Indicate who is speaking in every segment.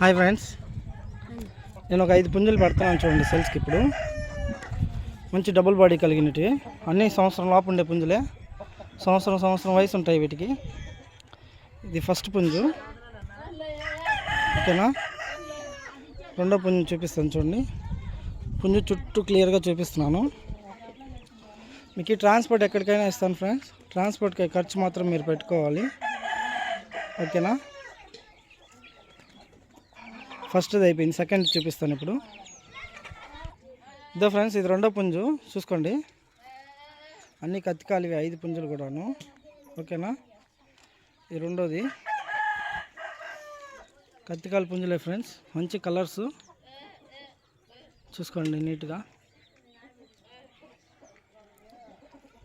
Speaker 1: Hi friends. నేను ఒక ఐదు పుంజులు పెడుతున్నాను చూడండి సెల్స్కి ఇప్పుడు. మంచి డబుల్ బాడీ కలిగినవి అన్ని సంవత్సరం లోపు ఉండే పుంజులే. సంవత్సరం సంవత్సరం వయసు ఉంటాయి వీటికి. ఇది ఫస్ట్ పుంజు. ఓకేనా? రెండో పుంజు చూపిస్తాను చూడండి. పుంజు చుట్టూ క్లియర్గా చూపిస్తున్నాను. మీకు ఈ ట్రాన్స్పోర్ట్ ఎక్కడికైనా ఇస్తాను ఫ్రెండ్స్. ట్రాన్స్పోర్ట్కి ఖర్చు మాత్రం మీరు పెట్టుకోవాలి. ఓకేనా? ఫస్ట్ది అయిపోయింది సెకండ్ చూపిస్తాను ఇప్పుడు. ఇదో ఫ్రెండ్స్ ఇది రెండో పుంజు చూసుకోండి. అన్ని కత్తికాలివి ఐదు పుంజులు కూడాను. ఓకేనా? ఇది రెండోది. కత్తికాలి పుంజులే ఫ్రెండ్స్ మంచి కలర్స్ చూసుకోండి నీట్గా.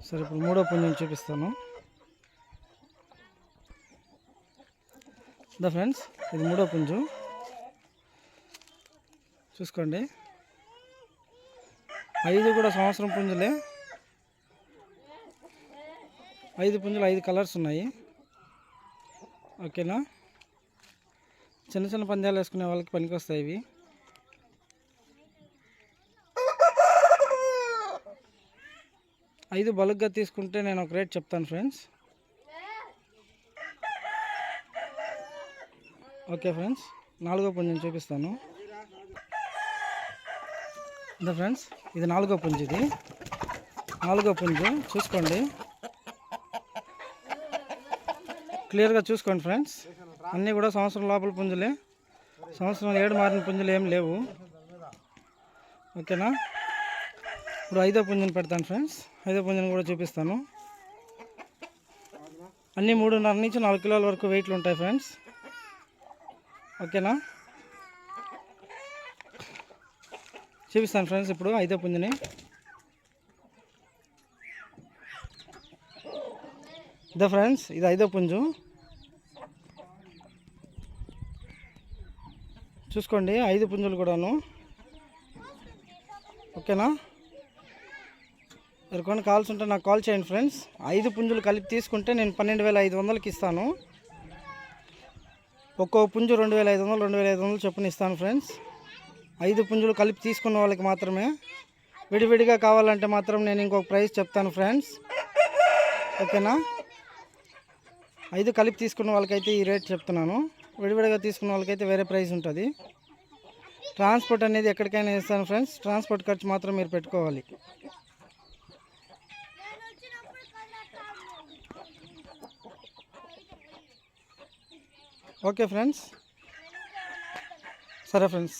Speaker 1: సరే ఇప్పుడు మూడో పుంజుని చూపిస్తాను. ఇదా ఫ్రెండ్స్ ఇది మూడో పుంజు. చూసుకోండి. ఐదు కూడా సంవత్సరం పుంజులే. ఐదు పుంజులు ఐదు కలర్స్ ఉన్నాయి. ఓకేనా? చిన్న చిన్న పందాలు వేసుకునే వాళ్ళకి పనికొస్తాయి ఇవి. ఐదు బల్క్గా తీసుకుంటే నేను ఒక రేట్ చెప్తాను ఫ్రెండ్స్. ఓకే ఫ్రెండ్స్ నాలుగో పుంజుని చూపిస్తాను. ఇదా ఫ్రెండ్స్ ఇది నాలుగో పుంజు ఇది. నాలుగో పుంజు చూసుకోండి. క్లియర్గా చూసుకోండి ఫ్రెండ్స్ అన్నీ కూడా సంవత్సరం లోపల పుంజులే. సంవత్సరం ఏడు మారిన పుంజులు ఏం లేవు. ఓకేనా? ఇప్పుడు ఐదో పుంజుని పెడతాను ఫ్రెండ్స్ ఐదో పుంజుని కూడా చూపిస్తాను. అన్నీ మూడున్నర నుంచి నాలుగు కిలోల వరకు వెయిట్లు ఉంటాయి ఫ్రెండ్స్. ఓకేనా? చూపిస్తాను ఫ్రెండ్స్ ఇప్పుడు ఐదో పుంజుని. ఇదో ఫ్రెండ్స్ ఇది ఐదో పుంజు. చూసుకోండి ఐదు పుంజులు కూడాను. ఓకేనా? ఎవరికైనా కాల్స్ ఉంటే నాకు కాల్ చేయండి ఫ్రెండ్స్. ఐదు పుంజులు కలిపి తీసుకుంటే నేను పన్నెండు వేల ఐదు వందలకి ఇస్తాను. ఒక్కో పుంజు రెండు వేల ఐదు వందలు రెండు వేల ఐదు వందలు చొప్పున ఇస్తాను ఫ్రెండ్స్. ఐదు పుంజులు కలిపి తీసుకున్న వాళ్ళకి మాత్రమే విడివిడిగా కావాలంటే మాత్రం నేను ఇంకొక ప్రైస్ చెప్తాను ఫ్రెండ్స్. ఓకేనా? ఐదు కలిపి తీసుకున్న వాళ్ళకైతే ఈ రేట్ చెప్తున్నాను. విడివిడిగా తీసుకున్న వాళ్ళకైతే వేరే ప్రైస్ ఉంటుంది. ట్రాన్స్పోర్ట్ అనేది ఎక్కడికైనా ఇస్తాను ఫ్రెండ్స్. ట్రాన్స్పోర్ట్ ఖర్చు మాత్రం మీరు పెట్టుకోవాలి. Okay friends. సరే ఫ్రెండ్స్.